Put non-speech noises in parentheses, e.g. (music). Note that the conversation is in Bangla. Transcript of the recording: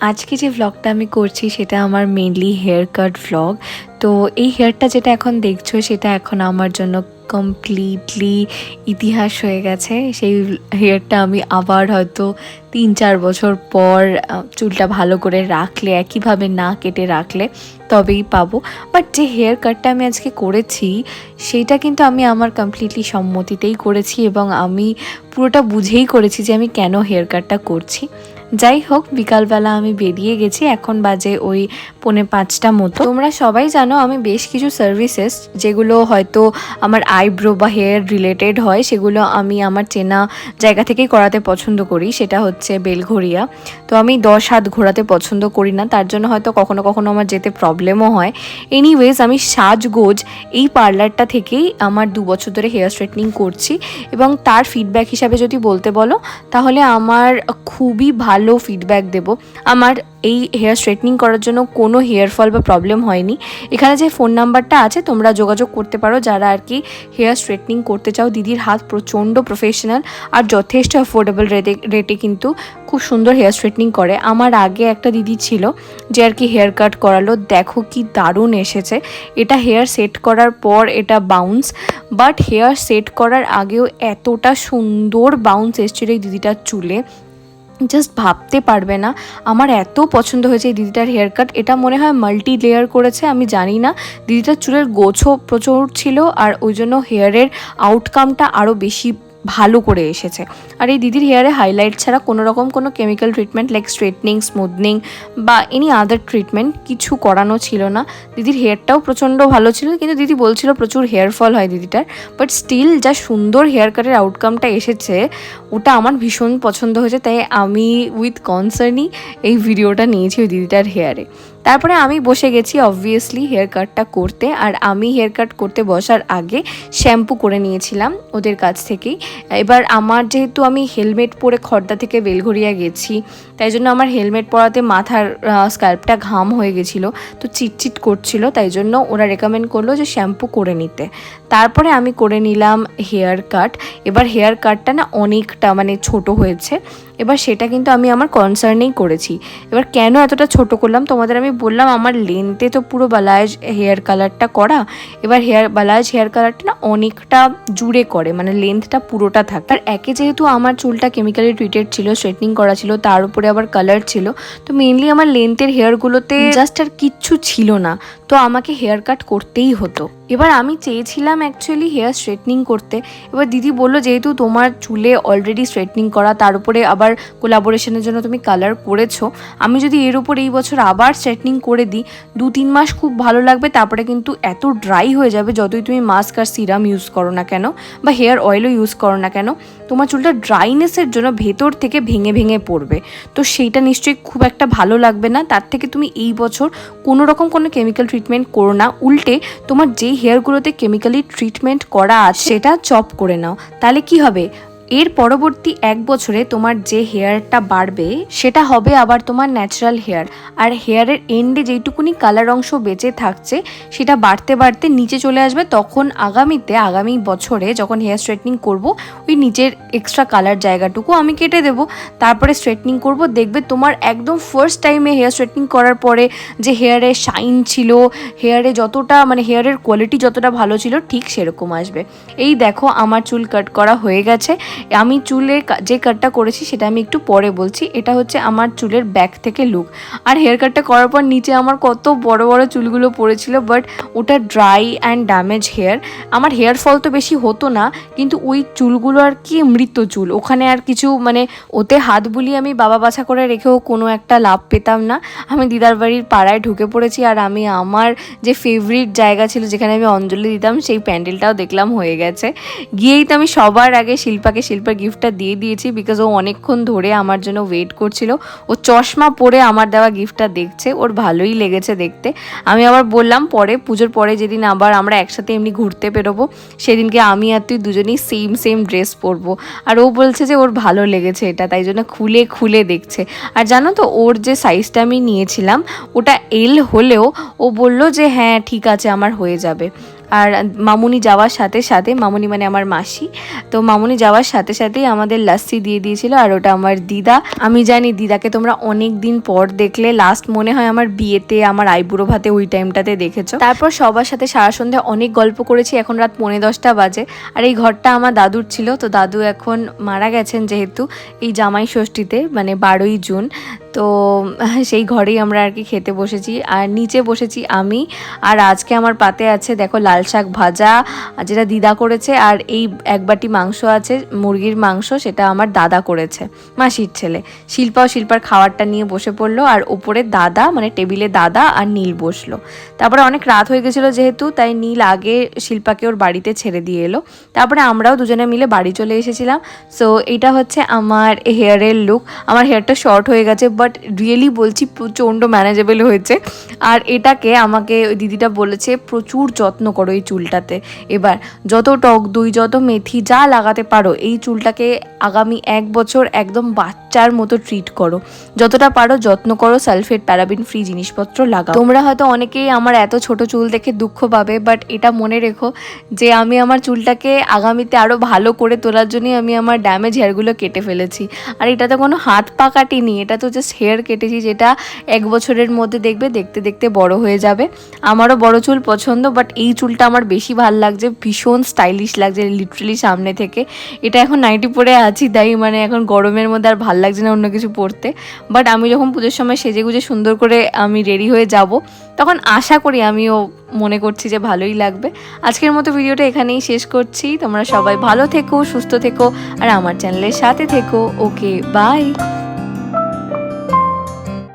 আজকে যে ভ্লগটা আমি করছি সেটা আমার মেনলি হেয়ার কাট ভ্লগ তো এই হেয়ারটা যেটা এখন দেখছ সেটা এখন আমার জন্য কমপ্লিটলি ইতিহাস হয়ে গেছে। সেই হেয়ারটা আমি আবার হয়তো তিন চার বছর পর চুলটা ভালো করে রাখলে, একইভাবে না কেটে রাখলে তবেই পাবো। বাট যে হেয়ার কাটটা আমি আজকে করেছি, সেটা কিন্তু আমি আমার কমপ্লিটলি সম্মতিতেই করেছি এবং আমি পুরোটা বুঝেই করেছি যে আমি কেন হেয়ার কাটটা করছি। যাই হোক বিকালবেলা আমি বেরিয়ে গেছি। এখন বাজে ওই পৌনে পাঁচটা মতো। তোমরা সবাই জানো আমি বেশ কিছু সার্ভিসেস যেগুলো হয়তো আমার আইব্রো বা হেয়ার রিলেটেড হয়, সেগুলো আমি আমার চেনা জায়গা থেকেই করাতে পছন্দ করি। সেটা হচ্ছে বেলঘরিয়া তো আমি দশ হাত ঘোরাতে পছন্দ করি না, তার জন্য হয়তো কখনো কখনো আমার যেতে প্রবলেমও হয়। এনিওয়েজ আমি সাজগোজ এই পার্লারটা থেকেই আমার দু বছর ধরে হেয়ার স্ট্রেটনিং করছি। এবং তার ফিডব্যাক হিসাবে যদি বলতে বলো, তাহলে আমার খুবই ভালো ফিডব্যাক দেব। আমার এই হেয়ার স্ট্রেটনিং করার জন্য কোনো হেয়ার ফল বা প্রবলেম হয়নি। এখানে যে ফোন নাম্বারটা আছে, তোমরা যোগাযোগ করতে পারো। যারা আর কি হেয়ার স্ট্রেটনিং করতে চাও, দিদির হাত প্রচণ্ড প্রফেশনাল আর যথেষ্ট অ্যাফোর্ডেবল রেটে রেটে কিন্তু খুব সুন্দর হেয়ার স্ট্রেটনিং করে। আমার আগে একটা দিদি ছিল, যে আর কি হেয়ার কাট করালো। দেখো কি দারুণ এসেছে। এটা হেয়ার সেট করার পর এটা বাউন্স বাট হেয়ার সেট করার আগেও এতটা সুন্দর বাউন্স এসেছিল এই দিদিটার চুলে। জাস্ট ভাবতে পারবে না। আমার এত পছন্দ হয়েছে এই দিদিটার হেয়ার কাট এটা মনে হয় মাল্টি লেয়ার করেছে, আমি জানি না। দিদিটার চুলের গোছও প্রচুর ছিল আর ওই জন্য হেয়ারের আউটকামটা আরও বেশি ভালো করে এসেছে। আর এই দিদির হেয়ারে হাইলাইট ছাড়া কোনো রকম কোনো chemical treatment like straightening smoothing বা এনি আদার ট্রিটমেন্ট কিছু করানো ছিল না। দিদির হেয়ারটাও প্রচণ্ড ভালো ছিল, কিন্তু দিদি বলছিল প্রচুর হেয়ার ফল হয় দিদিটার। বাট স্টিল যা সুন্দর হেয়ার কাটের আউটকামটা এসেছে, ওটা আমার ভীষণ পছন্দ হয়েছে, তাই আমি উইথ কনসার্নই এই ভিডিওটা নিয়েছি ওই দিদিটার হেয়ারে তারপরে আমি বসে গেছি অবভিয়াসলি হেয়ার কাটটা করতে। আর আমি হেয়ার কাট করতে বসার আগে শ্যাম্পু করে নিয়েছিলাম ওদের কাছ থেকেই। এবার আমার যেহেতু আমি হেলমেট পরে খর্দা থেকে বেলঘরিয়া গেছি, তাই জন্য আমার হেলমেট পরাতে মাথার স্ক্যাল্পটা ঘাম হয়ে গেছিল, তো চিটচিট করছিল, তাই জন্য ওরা রেকমেন্ড করল যে শ্যাম্পু করে নিতে। তারপরে আমি করে নিলাম হেয়ার কাট এবার হেয়ার কাটটা না অনেকটা মানে ছোট হয়েছে এবার সেটা কিন্তু আমি আমার কনসার্নেই করেছি। এবার কেন এতটা ছোট করলাম? তোমাদের আমি বললাম আমার লেন্থে তো পুরো বালায়েজ হেয়ার কালারটা করা। এবার হেয়ার বালায়েজ হেয়ার কালারটা না অনেকটা জুড়ে করে মানে লেন্থটা পুরোটা থাকে। আর একে যেহেতু আমার চুলটা কেমিক্যালি ট্রিটেড ছিল স্ট্রেটনিং করা ছিল, তার উপরে আবার কালার ছিল, তো মেনলি আমার লেন্থের হেয়ারগুলোতে জাস্ট আর কিচ্ছু ছিল না, তো আমাকে হেয়ার কাট করতেই হতো। এবার আমি চেয়েছিলাম অ্যাকচুয়ালি হেয়ার স্ট্রেটনিং করতে। এবার দিদি বলল, যেহেতু তোমার চুলে অলরেডি স্ট্রেটনিং করা, তার উপরে আবার কোলাবোরেশনের জন্য তুমি কালার করেছ। আমি যদি এর উপর এই বছর আবার স্ট্রেটনিং করে দিই, দু তিন মাস খুব ভালো লাগবে, তারপরে কিন্তু এত ড্রাই হয়ে যাবে যতই তুমি মাস্ক আর সিরাম ইউজ করো না কেন, বা হেয়ার অয়েলও ইউজ করো না কেন, তোমার চুলটা ড্রাইনেসের জন্য ভেতর থেকে ভেঙে ভেঙে পড়বে। তো সেইটা নিশ্চয়ই খুব একটা ভালো লাগবে না। তার থেকে তুমি এই বছর কোনো রকম কোনো কেমিক্যাল ট্রিটমেন্ট করো না। উল্টে তোমার যেই হেয়ারগুলোতে কেমিক্যালি ট্রিটমেন্ট করা আছে, সেটা চপ করে নাও। তাহলে কি হবে? এর পরবর্তী এক বছরে তোমার যে হেয়ারটা বাড়বে, সেটা হবে আবার তোমার ন্যাচারাল হেয়ার আর হেয়ারের এন্ডে যেইটুকুনি কালার অংশ বেঁচে থাকছে, সেটা বাড়তে বাড়তে নিচে চলে আসবে। তখন আগামীতে, আগামী বছরে যখন হেয়ার স্ট্রেটনিং করব, ওই নিচের এক্সট্রা কালার জায়গাটুকু আমি কেটে দেবো। তারপরে স্ট্রেটনিং করব, দেখবে তোমার একদম ফার্স্ট টাইমে হেয়ার স্ট্রেটনিং করার পরে যে হেয়ারে শাইন ছিল হেয়ারে যতটা মানে হেয়ারের কোয়ালিটি যতটা ভালো ছিল, ঠিক সেরকম আসবে। এই দেখো, আমার চুল কাট করা হয়ে গেছে। আমি চুলে কা- যে কাটটা করেছি সেটা আমি একটু পরে বলছি। এটা হচ্ছে আমার চুলের ব্যাক থেকে লুক আর হেয়ার কাটটা করার পর নিচে আমার কত বড় বড় চুলগুলো পড়েছিল বাট ওটা ড্রাই অ্যান্ড ড্যামেজ হেয়ার আমার হেয়ার ফল তো বেশি হতো না, কিন্তু ওই চুলগুলো আর কি মৃত চুল। ওখানে আর কিছু মানে ওতে হাত বুলিয়ে আমি বাবা বাছা করে রেখেও কোনো একটা লাভ পেতাম না। আমি দিদার বাড়ির পাড়ায় ঢুকে পড়েছি আর আমি আমার যে ফেভারিট জায়গা ছিল যেখানে আমি অঞ্জলি দিতাম, সেই প্যান্ডেলটাও দেখলাম হয়ে গেছে। গিয়েই তো আমি সবার আগে শিল্পাকে শিল্পার গিফটটা দিয়ে দিয়েছি বিকজ ও অনেকক্ষণ ধরে আমার জন্য ওয়েট করছিল। ও চশমা পরে আমার দেওয়া গিফটটা দেখছে, ওর ভালোই লেগেছে দেখতে। আমি আবার বললাম, পরে, পুজোর পরে যেদিন আবার আমরা একসাথে এমনি ঘুরতে বেরোবো, সেদিনকে আমি আর তুই দুজনেই সেম সেম ড্রেস পরবো। আর ও বলছে যে, ওর ভালো লেগেছে এটা, তাই জন্য খুলে খুলে দেখছে। আর জানো তো, ওর যে সাইজটা আমি নিয়েছিলাম, ওটা এল হলেও ও বলল যে হ্যাঁ ঠিক আছে, আমার হয়ে যাবে। আর মামুনি যাওয়ার সাথে সাথে, মামুনি মানে আমার মাসি, তো মামুনি যাওয়ার সাথে সাথেই আমাদের লাস্সি দিয়ে দিয়েছিল আর ওটা আমার দিদা। আমি জানি দিদাকে তোমরা অনেক দিন পর দেখলে লাস্ট মনে হয় আমার বিয়েতে, আমার আইবুড়ো ভাতে ওই টাইমটাতে দেখেছ। তারপর সবার সাথে সারা সন্ধ্যা অনেক গল্প করেছি, এখন রাত পৌনে দশটা বাজে। আর এই ঘরটা আমার দাদুর ছিল, তো দাদু এখন মারা গেছেন যেহেতু এই জামাই ষষ্ঠীতে মানে বারোই জুন। তো (laughs) সেই ঘরেই আমরা আর কি খেতে বসেছি। আর নিচে বসেছি আমি। আর আজকে আমার পাতে আছে, দেখো, লাল শাক ভাজা, যেটা দিদা করেছে, আর এই এক বাটি মাংস আছে, মুরগির মাংস, সেটা আমার দাদা করেছে, মাসির ছেলে। শিল্পা ও শিল্পার খাবারটা নিয়ে বসে পড়ল, আর ওপরে দাদা মানে টেবিলে দাদা আর নীল বসল। তারপরে অনেক রাত হয়ে গেছিল যেহেতু, তাই নীল আগে শিল্পাকে ওর বাড়িতে ছেড়ে দিয়ে এলো। তারপরে আমরাও দুজনে মিলে বাড়ি চলে এসেছিলাম। সো এটা হচ্ছে আমার হেয়ারের লুক আমার হেয়ারটা শর্ট হয়ে গেছে বাট রিয়েলি বলছি প্রচণ্ড ম্যানেজেবল হয়েছে। আর এটাকে আমাকে ওই দিদিটা বলেছে, প্রচুর যত্ন করো এই চুলটাতে। এবার, যত টক দই, যত মেথি যা লাগাতে পারো, এই চুলটাকে আগামী এক বছর একদম বাচ্চার মতো ট্রিট করো। যতটা পারো যত্ন করো সালফেট প্যারাবিন ফ্রি জিনিসপত্র লাগাও। তোমরা হয়তো অনেকেই আমার এত ছোট চুল দেখে দুঃখ পাবে বাট এটা মনে রেখো যে আমি আমার চুলটাকে আগামীতে আরও ভালো করে তোলার জন্যই আমি আমার ড্যামেজ হেয়ারগুলো কেটে ফেলেছি। আর এটাতে কোনো হাত পা কাটিনি, এটা তো জাস্ট হেয়ার কেটেছি যেটা এক বছরের মধ্যে দেখবে, দেখতে দেখতে বড় হয়ে যাবে। আমারও বড় চুল পছন্দ বাট এই চুলটা আমার বেশি ভালো লাগছে, ভীষণ স্টাইলিশ লাগছে লিটারেলি সামনে থেকে। এটা এখন নাইটি পরে আছি, তাই মানে এখন গরমের মধ্যে আর ভালো লাগছে না অন্য কিছু পড়তে। বাট আমি যখন পুজোর সময় সেজে গুজে সুন্দর করে আমি রেডি হয়ে যাব, তখন আশা করি আমিও মনে করছি যে ভালোই লাগবে। আজকের মতো ভিডিওটা এখানেই শেষ করছি। তোমরা সবাই ভালো থেকো, সুস্থ থেকো, আর আমার চ্যানেলের সাথে থেকো। Okay bye